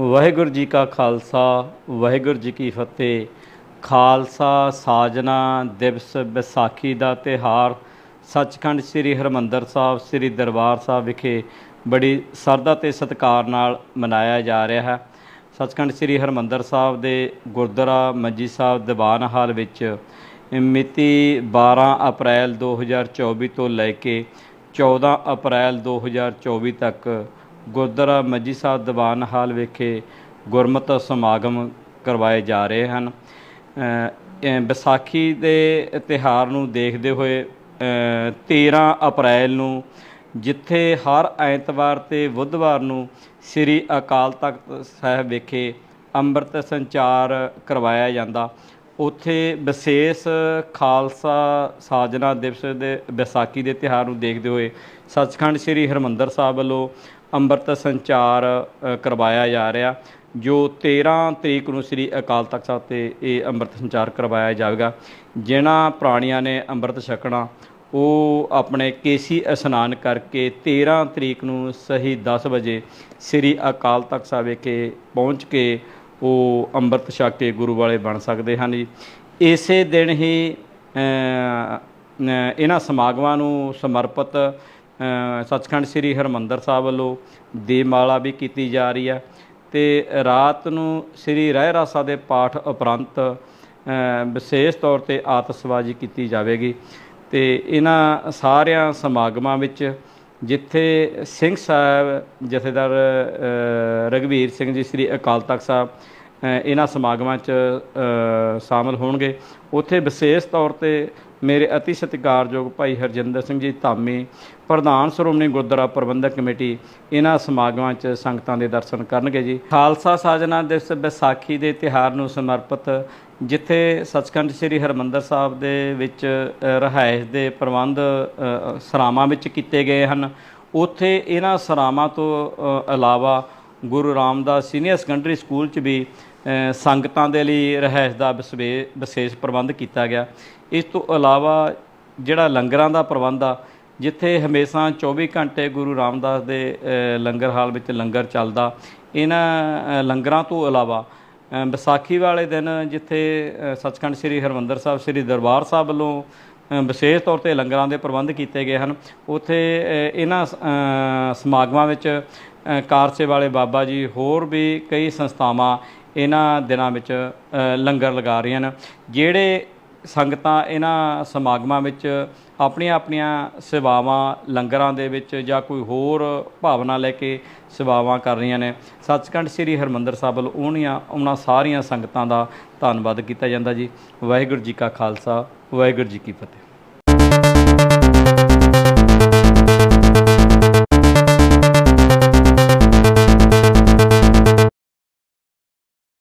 ਵਾਹਿਗੁਰੂ ਜੀ ਕਾ ਖਾਲਸਾ, ਵਾਹਿਗੁਰੂ ਜੀ ਕੀ ਫਤਿਹ। ਖਾਲਸਾ ਸਾਜਨਾ, ਦਿਵਸ ਵਿਸਾਖੀ ਦਾ ਤਿਹਾਰ ਸੱਚਖੰਡ ਸ੍ਰੀ ਹਰਮੰਦਰ ਸਾਹਿਬ, ਸ੍ਰੀ ਦਰਬਾਰ ਸਾਹਿਬ ਵਿਖੇ ਬੜੀ ਸਰਦਾ ਤੇ ਸਤਿਕਾਰ ਨਾਲ ਮਨਾਇਆ ਜਾ ਰਿਹਾ ਹੈ। ਸੱਚਖੰਡ ਸ੍ਰੀ ਹਰਮੰਦਰ ਸਾਹਿਬ ਦੇ ਗੁਰਦੁਆਰਾ ਮੰਜੀ ਸਾਹਿਬ ਦੀਵਾਨ ਹਾਲ ਵਿੱਚ ਮਿਤੀ 12 ਅਪ੍ਰੈਲ 2024 ਤੋਂ ਲੈ ਕੇ 14 ਅਪ੍ਰੈਲ 2024 ਤੱਕ ਗੁਰਦੁਆਰਾ ਮੰਜੀ ਸਾਹਿਬ ਦੀਵਾਨ ਹਾਲ ਵਿਖੇ ਗੁਰਮਤਿ ਸਮਾਗਮ ਕਰਵਾਏ ਜਾ ਰਹੇ ਹਨ। ਵਿਸਾਖੀ ਦੇ ਤਿਉਹਾਰ ਨੂੰ ਦੇਖਦੇ ਹੋਏ ਅ, 13 ਅਪ੍ਰੈਲ ਨੂੰ ਜਿੱਥੇ ਹਰ ਐਤਵਾਰ ਤੇ ਬੁੱਧਵਾਰ ਨੂੰ ਸ੍ਰੀ ਅਕਾਲ ਤਖਤ ਸਾਹਿਬ ਵਿਖੇ ਅੰਮ੍ਰਿਤ ਸੰਚਾਰ ਕਰਵਾਇਆ ਜਾਂਦਾ। ਉੱਥੇ ਵਿਸ਼ੇਸ਼ ਖਾਲਸਾ ਸਾਜਨਾ ਦਿਵਸ ਦੇ ਵਿਸਾਖੀ ਦੇ ਤਿਉਹਾਰ ਨੂੰ ਦੇਖਦੇ ਹੋਏ ਸੱਚਖੰਡ ਸ੍ਰੀ ਹਰਮੰਦਰ ਸਾਹਿਬ ਵੱਲੋਂ ਅੰਮ੍ਰਿਤ ਸੰਚਾਰ ਕਰਵਾਇਆ ਜਾ ਰਿਹਾ। ਜੋ 13 ਤਰੀਕ ਨੂੰ ਸ੍ਰੀ ਅਕਾਲ ਤਖਤ ਸਾਹਿਬ ਤੇ ਇਹ ਅੰਮ੍ਰਿਤ ਸੰਚਾਰ ਕਰਵਾਇਆ ਜਾਵੇਗਾ, ਜਿਨ੍ਹਾਂ ਪ੍ਰਾਣੀਆਂ ਨੇ ਅੰਮ੍ਰਿਤ ਛਕਣਾ, ਉਹ ਆਪਣੇ ਕੇਸੀ ਇਸ਼ਨਾਨ ਕਰਕੇ 13 ਤਰੀਕ ਨੂੰ ਸਹੀ 10 ਵਜੇ ਸ੍ਰੀ ਅਕਾਲ ਤਖਤ ਸਾਹਿਬ ਵਿਖੇ ਪਹੁੰਚ ਕੇ ਉਹ ਅੰਮ੍ਰਿਤ ਛਕ ਕੇ ਗੁਰੂ ਵਾਲੇ ਬਣ ਸਕਦੇ ਹਨ ਜੀ। ਇਸੇ ਦਿਨ ਹੀ ਇਹਨਾਂ ਸਮਾਗਮਾਂ ਨੂੰ ਸਮਰਪਿਤ ਸੱਚਖੰਡ ਸ੍ਰੀ ਹਰਮੰਦਰ ਸਾਹਿਬ ਵੱਲੋਂ ਦੀਪਮਾਲਾ ਵੀ ਕੀਤੀ ਜਾ ਰਹੀ ਹੈ ਤੇ ਰਾਤ ਨੂੰ ਸ੍ਰੀ ਰਹਿ ਰਾਸਾ ਦੇ ਪਾਠ ਉਪਰੰਤ ਵਿਸ਼ੇਸ਼ ਤੌਰ ਤੇ ਆਤਿਸ਼ਬਾਜ਼ੀ ਕੀਤੀ ਜਾਵੇਗੀ ਤੇ ਇਹਨਾਂ ਸਾਰਿਆਂ ਸਮਾਗਮਾਂ ਵਿੱਚ ਜਿੱਥੇ ਸਿੰਘ ਸਾਹਿਬ ਜਥੇਦਾਰ ਅ, ਰਘਵੀਰ ਸਿੰਘ ਜੀ ਸ੍ਰੀ ਅਕਾਲ ਤਖਤ ਸਾਹਿਬ ਇਹਨਾਂ ਸਮਾਗਮਾਂ 'ਚ ਅ, ਸ਼ਾਮਲ ਹੋਣਗੇ। ਉੱਥੇ ਵਿਸ਼ੇਸ਼ ਤੌਰ ਤੇ ਮੇਰੇ ਅਤੀ ਸਤਿਕਾਰਯੋਗ ਭਾਈ ਹਰਜਿੰਦਰ ਸਿੰਘ ਜੀ ਧਾਮੀ ਪ੍ਰਧਾਨ ਸ਼੍ਰੋਮਣੀ ਗੁਰਦੁਆਰਾ ਪ੍ਰਬੰਧਕ ਕਮੇਟੀ ਇਹਨਾਂ ਸਮਾਗਮਾਂ 'ਚ ਸੰਗਤਾਂ ਦੇ ਦਰਸ਼ਨ ਕਰਨਗੇ ਜੀ। ਖਾਲਸਾ ਸਾਜਨਾ ਦਿਵਸ ਵਿਸਾਖੀ ਦੇ ਤਿਹਾਰ ਨੂੰ ਸਮਰਪਿਤ ਜਿੱਥੇ ਸੱਚਖੰਡ ਸ੍ਰੀ ਹਰਮੰਦਰ ਸਾਹਿਬ ਦੇ ਵਿੱਚ ਅ, ਰਿਹਾਇਸ਼ ਦੇ ਪ੍ਰਬੰਧ ਸਰਾਵਾਂ ਵਿੱਚ ਕੀਤੇ ਗਏ ਹਨ। ਉੱਥੇ ਇਹਨਾਂ ਸਰਾਵਾਂ ਤੋਂ ਇਲਾਵਾ Guru Ramdas senior secondary school 'ਚ ਵੀ ਸੰਗਤਾਂ ਦੇ ਲਈ ਰਿਹਾਇਸ਼ ਦਾ ਵਿਸਵੇ- ਵਿਸ਼ੇਸ਼ ਪ੍ਰਬੰਧ ਕੀਤਾ ਗਿਆ। ਇਸ ਤੋਂ ਇਲਾਵਾ ਜਿਹੜਾ ਲੰਗਰਾਂ ਦਾ ਪ੍ਰਬੰਧ ਆ ਜਿੱਥੇ ਹਮੇਸ਼ਾ 24 ਘੰਟੇ ਗੁਰੂ ਰਾਮਦਾਸ ਦੇ ਲੰਗਰ ਹਾਲ ਵਿੱਚ ਲੰਗਰ ਚੱਲਦਾ ਇਹਨਾਂ ਲੰਗਰਾਂ ਤੋਂ ਇਲਾਵਾ ਵਿਸਾਖੀ ਵਾਲੇ ਦਿਨ ਜਿੱਥੇ ਸੱਚਖੰਡ ਸ੍ਰੀ ਹਰਮੰਦਰ ਸਾਹਿਬ ਸ੍ਰੀ ਦਰਬਾਰ ਸਾਹਿਬ ਵੱਲੋਂ ਵਿਸ਼ੇਸ਼ ਤੌਰ ਤੇ ਲੰਗਰਾਂ ਦੇ ਪ੍ਰਬੰਧ ਕੀਤੇ ਗਏ ਹਨ। ਉੱਥੇ ਇਹਨਾਂ ਸ- ਸਮਾਗਮਾਂ ਵਿੱਚ ਅ, ਕਾਰਸੇ ਵਾਲੇ ਬਾਬਾ ਜੀ ਹੋਰ ਵੀ ਕਈ ਸੰਸਥਾਵਾਂ ਇਹਨਾਂ ਦਿਨਾਂ ਵਿੱਚ ਲੰਗਰ ਲਗਾ ਰਹੀਆਂ ਨੇ। ਜਿਹੜੇ ਸੰਗਤਾਂ ਇਹਨਾਂ ਸਮਾਗਮਾਂ ਵਿੱਚ ਆਪਣੀਆਂ ਆਪਣੀਆਂ ਸੇਵਾਵਾਂ ਲੰਗਰਾਂ ਦੇ ਵਿੱਚ ਜਾਂ ਕੋਈ ਹੋਰ ਭਾਵਨਾ ਲੈ ਕੇ ਸੇਵਾਵਾਂ ਕਰ ਰਹੀਆਂ ਨੇ, ਸੱਚਖੰਡ ਸ੍ਰੀ ਹਰਮੰਦਰ ਸਾਹਿਬ ਵੱਲੋਂ ਉਹਨੀਆਂ, ਉਹਨਾਂ ਸਾਰੀਆਂ ਸੰਗਤਾਂ ਦਾ ਧੰਨਵਾਦ ਕੀਤਾ ਜਾਂਦਾ ਜੀ। ਵਾਹਿਗੁਰੂ ਜੀ ਕਾ ਖਾਲਸਾ, ਵਾਹਿਗੁਰੂ ਜੀ ਕੀ ਫਤਿਹ।